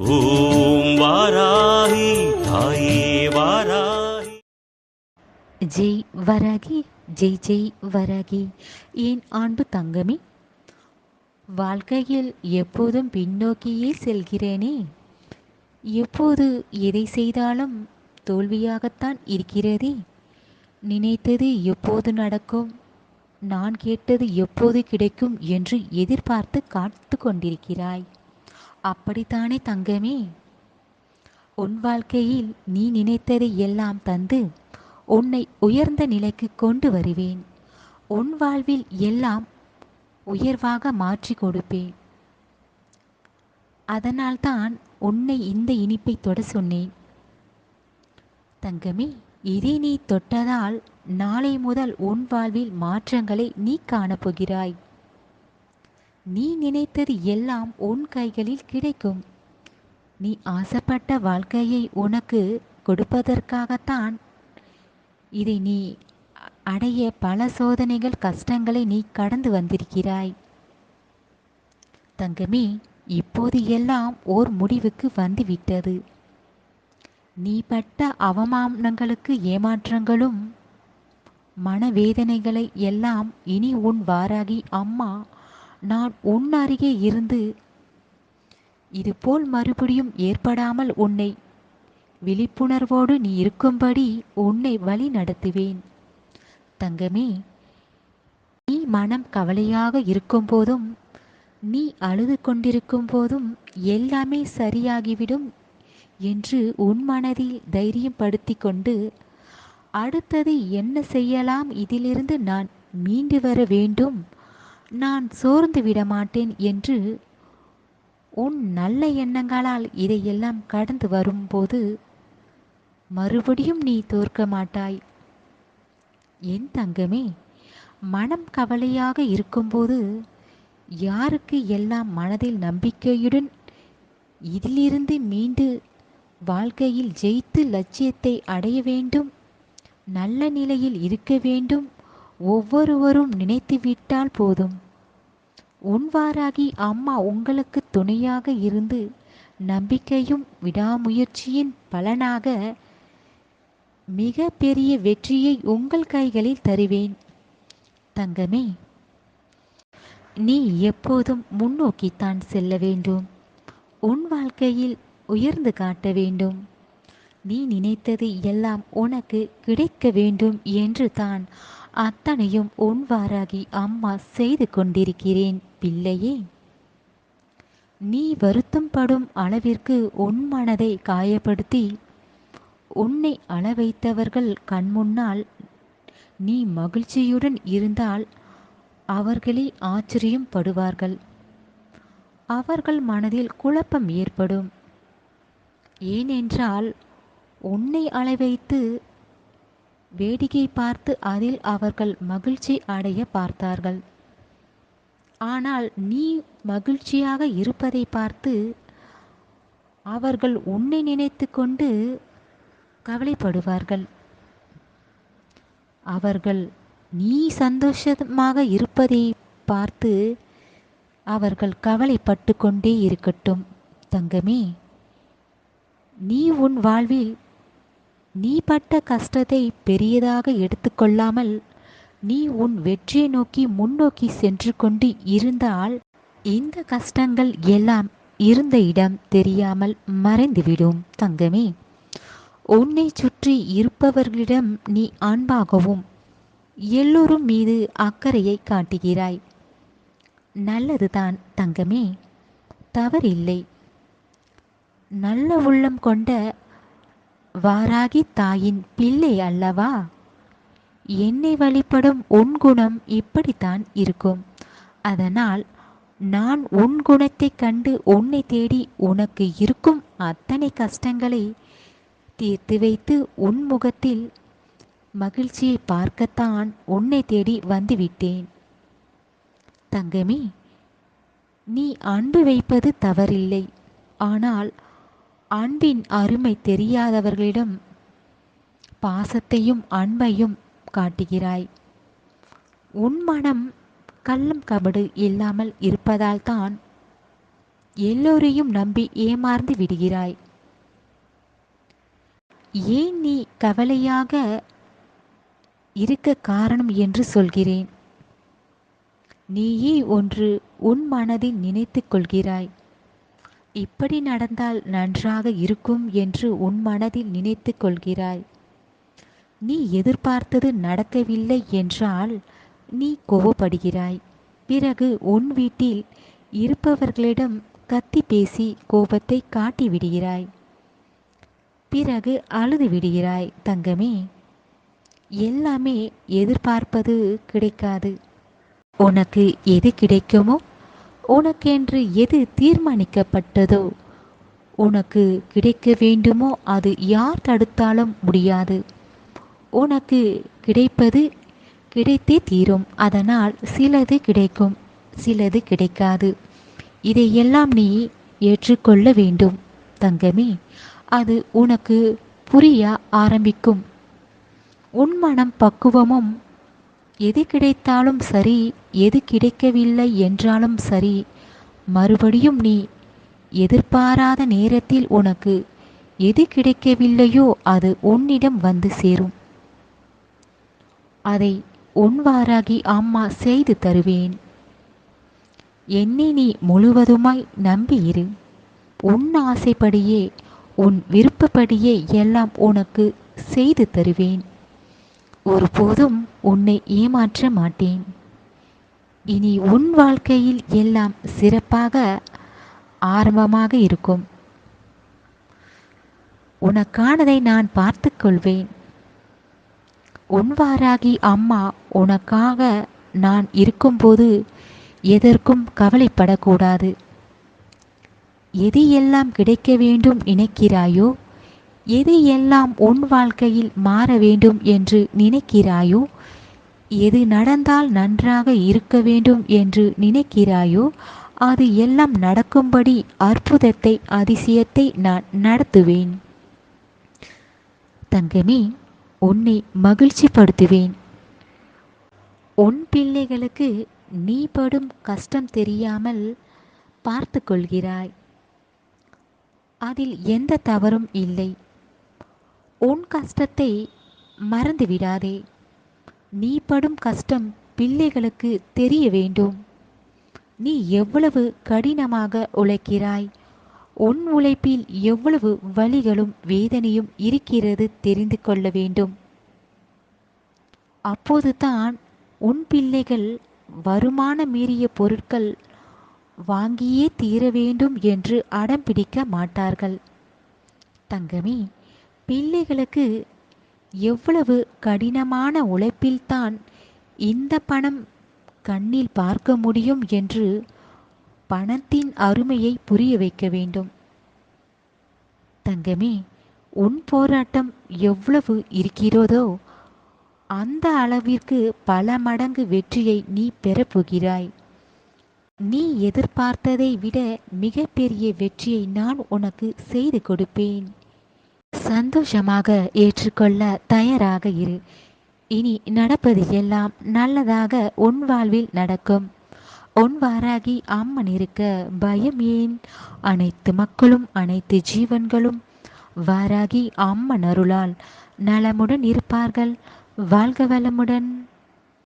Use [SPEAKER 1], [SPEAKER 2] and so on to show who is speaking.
[SPEAKER 1] ஓம் வாராகி தாயே வாராகி
[SPEAKER 2] ஜெய் வராகி ஜெய் ஜெய் வராகி. என் ஆண்டு தங்கமே? வாழ்க்கையில் எப்போதும் பின்னோக்கியே செல்கிறேனே. எப்போது எதை செய்தாலும் தோல்வியாகத்தான் இருக்கிறதே. நினைத்தது எப்போது நடக்கும்? நான் கேட்டது எப்போது கிடைக்கும் என்று எதிர்பார்த்து காத்து கொண்டிருக்கிறாய். அப்படித்தானே தங்கமே? உன் வாழ்க்கையில் நீ நினைத்ததை எல்லாம் தந்து உன்னை உயர்ந்த நிலைக்கு கொண்டு வருவேன். உன் வாழ்வில் எல்லாம் உயர்வாக மாற்றி கொடுப்பேன். அதனால்தான் உன்னை இந்த இனிப்பை தொட சொன்னேன். தங்கமே இதை நீ தொட்டதால் நாளை முதல் உன் வாழ்வில் மாற்றங்களை நீ காணப்போகிறாய். நீ நினைத்தது எல்லாம் உன் கைகளில் கிடைக்கும். நீ ஆசைப்பட்ட வாழ்க்கையை உனக்கு கொடுப்பதற்காகத்தான். இதை நீ அடைய பல சோதனைகள் கஷ்டங்களை நீ கடந்து வந்திருக்கிறாய். தங்கமே இப்போது எல்லாம் ஓர் முடிவுக்கு வந்துவிட்டது. நீ பட்ட அவமானங்களுக்கு ஏமாற்றங்களும் மனவேதனைகளை எல்லாம் இனி உன் வாராகி அம்மா நான் உன் அருகே இருந்து இதுபோல் மறுபடியும் ஏற்படாமல் உன்னை விழிப்புணர்வோடு நீ இருக்கும்படி உன்னை வழி நடத்துவேன். தங்கமே நீ மனம் கவலையாக இருக்கும்போதும் நீ அழுது கொண்டிருக்கும் போதும் எல்லாமே சரியாகிவிடும் என்று உன் மனதில் தைரியம் படுத்தி கொண்டு அடுத்தது என்ன செய்யலாம்? இதிலிருந்து நான் மீண்டு வர வேண்டும். நான் சோர்ந்து விட மாட்டேன் என்று உன் நல்ல எண்ணங்களால் இதையெல்லாம் கடந்து வரும்போது மறுபடியும் நீ தோற்க மாட்டாய். என் தங்கமே மனம் கவலையாக இருக்கும்போது யாருக்கு எல்லாம் மனதில் நம்பிக்கையுடன் இதிலிருந்து மீண்டு வாழ்க்கையில் ஜெயித்து லட்சியத்தை அடைய வேண்டும் நல்ல நிலையில் இருக்க வேண்டும் ஒவ்வொருவரும் நினைத்துவிட்டால் போதும். உன்வாராகி அம்மா உங்களுக்கு துணையாக இருந்து நம்பிக்கையும் விடாமுயற்சியின் பலனாக மிக பெரிய வெற்றியை உங்கள் கைகளில் தருவேன். தங்கமே நீ எப்போதும் முன்னோக்கித்தான் செல்ல வேண்டும். உன் வாழ்க்கையில் உயர்ந்து காட்ட வேண்டும். நீ நினைத்தது எல்லாம் உனக்கு கிடைக்க வேண்டும் என்று தான் அத்தனையும் உன்வாராகி அம்மா செய்து கொண்டிருக்கிறேன் பிள்ளையே. நீ வருத்தம் படும் அளவிற்கு உன் மனதை காயப்படுத்தி உன்னை அள வைத்தவர்கள் கண்முன்னால் நீ மகிழ்ச்சியுடன் இருந்தால் அவர்களே ஆச்சரியம் படுவார்கள். அவர்கள் மனதில் குழப்பம் ஏற்படும். ஏனென்றால் உன்னை அளவைத்து வேடிக்கை பார்த்து அதில் அவர்கள் மகிழ்ச்சி அடைய பார்த்தார்கள். ஆனால் நீ மகிழ்ச்சியாக இருப்பதை பார்த்து அவர்கள் உன்னை நினைத்து கொண்டு கவலைப்படுவார்கள். அவர்கள் நீ சந்தோஷமாக இருப்பதை பார்த்து அவர்கள் கவலைப்பட்டு கொண்டே இருக்கட்டும் தங்கமே. நீ உன் வாழ்வில் நீ பட்ட கஷ்டத்தை பெரியதாக எடுத்துக்கொள்ளாமல் நீ உன் வெற்றியை நோக்கி முன்னோக்கி சென்று கொண்டு இருந்தால் இந்த கஷ்டங்கள் எல்லாம் இருந்த இடம் தெரியாமல் மறைந்துவிடும் தங்கமே. உன்னை சுற்றி இருப்பவர்களிடம் நீ அன்பாகவும் எல்லோரும் மீது அக்கறையை காட்டுகிறாய். நல்லதுதான் தங்கமே. தவறில்லை. நல்ல உள்ளம் கொண்ட வாராகி தாயின் பிள்ளை அல்லவா? என்னை வழிபடும் உன் குணம் இப்படித்தான் இருக்கும். அதனால் நான் உன் குணத்தைக் கண்டு உன்னை தேடி உனக்கு இருக்கும் அத்தனை கஷ்டங்களை தீர்த்து வைத்து உன் முகத்தில் மகிழ்ச்சியை பார்க்கத்தான் உன்னை தேடி வந்துவிட்டேன். தங்கமி நீ அன்பு வைப்பது தவறில்லை. ஆனால் அன்பின் அருமை தெரியாதவர்களிடம் பாசத்தையும் அன்பையும் காட்டுகிறாய். உன் மனம் கள்ளம் கபடு இல்லாமல் இருப்பதால்தான் எல்லோரையும் நம்பி ஏமாந்து விடுகிறாய். ஏன் நீ கவலையாக இருக்க காரணம் என்று சொல்கிறேன். நீயே ஒன்று உன் மனதில் நினைத்துக் கொள்கிறாய். இப்படி நடந்தால் நன்றாக இருக்கும் என்று உன் மனதில் நினைத்து கொள்கிறாய். நீ எதிர்பார்த்தது நடக்கவில்லை என்றால் நீ கோபப்படுகிறாய் பிறகு உன் வீட்டில் இருப்பவர்களிடம் கத்தி பேசி கோபத்தை காட்டி விடுகிறாய். பிறகு அழுது விடுகிறாய் தங்கமே எல்லாமே எதிர்பார்ப்பது கிடைக்காது. உனக்கு எது கிடைக்குமோ உனக்கென்று எது தீர்மானிக்கப்பட்டதோ? உனக்கு கிடைக்க வேண்டுமோ அது யார் தடுத்தாலும் முடியாது. உனக்கு கிடைப்பது கிடைத்தே தீரும். அதனால் சிலது கிடைக்கும் சிலது கிடைக்காது. இதையெல்லாம் நீ ஏற்றுக்கொள்ள வேண்டும் தங்கமே. அது உனக்கு புரிய ஆரம்பிக்கும். உன் மனம் பக்குவமும் எது கிடைத்தாலும் சரி எது கிடைக்கவில்லை என்றாலும் சரி மறுபடியும் நீ எதிர்பாராத நேரத்தில் உனக்கு எது கிடைக்கவில்லையோ அது உன்னிடம் வந்து சேரும். அதை உன்வாராகி அம்மா செய்து தருவேன். என்னை நீ முழுவதுமாய் நம்பியிரு உன் ஆசைப்படியே உன் விருப்பப்படியே எல்லாம் உனக்கு செய்து தருவேன். ஒருபோதும் உன்னை ஏமாற்ற மாட்டேன். இனி உன் வாழ்க்கையில் எல்லாம் சிறப்பாக ஆரம்பமாக இருக்கும். உனக்கானதை நான் பார்த்து கொள்வேன். உன்வாராகி அம்மா உனக்காக நான் இருக்கும்போது எதற்கும் கவலைப்படக்கூடாது. எது எல்லாம் கிடைக்க வேண்டும் நினைக்கிறாயோ எது எல்லாம் உன் வாழ்க்கையில் மாற வேண்டும் என்று நினைக்கிறாயோ? எது நடந்தால் நன்றாக இருக்க வேண்டும் என்று நினைக்கிறாயோ? அது எல்லாம் நடக்கும்படி அற்புதத்தை அதிசயத்தை நான் நடத்துவேன். தங்கமே உன்னை மகிழ்ச்சிப்படுத்துவேன். உன் பிள்ளைகளுக்கு நீ படும் கஷ்டம் தெரியாமல் பார்த்து கொள்கிறாய் அதில் எந்த தவறும் இல்லை. உன் கஷ்டத்தை மறந்து விடாதே. நீ படும் கஷ்டம் பிள்ளைகளுக்கு தெரிய வேண்டும். நீ எவ்வளவு கடினமாக உழைக்கிறாய். உன் உழைப்பில் எவ்வளவு வழிகளும் வேதனையும் இருக்கிறது தெரிந்து கொள்ள வேண்டும். அப்போதுதான் உன் பிள்ளைகள் வருமான மீறிய பொருட்கள் வாங்கியே தீர வேண்டும் என்று அடம் பிடிக்க மாட்டார்கள். தங்கமே பிள்ளைகளுக்கு எவ்வளவு கடினமான உழைப்பில்தான் இந்த பணம் கண்ணில் பார்க்க முடியும் என்று பணத்தின் அருமையை புரிய வைக்க வேண்டும். தங்கமே உன் போராட்டம் எவ்வளவு இருக்கிறதோ அந்த அளவிற்கு பல மடங்கு வெற்றியை நீ பெறப்போகிறாய் நீ எதிர்பார்த்ததை விட மிகப்பெரிய வெற்றியை நான் உனக்கு செய்து கொடுப்பேன். சந்தோஷமாக ஏற்றுக்கொள்ள தயாராக இரு. இனி நடப்பது எல்லாம் நல்லதாக உன் வாழ்வில் நடக்கும். உன் வாராகி அம்மன் இருக்க பயம் ஏன்? அனைத்து மக்களும் அனைத்து ஜீவன்களும் வாராகி அம்மன் அருளால் நலமுடன் இருப்பார்கள். வாழ்க வளமுடன்.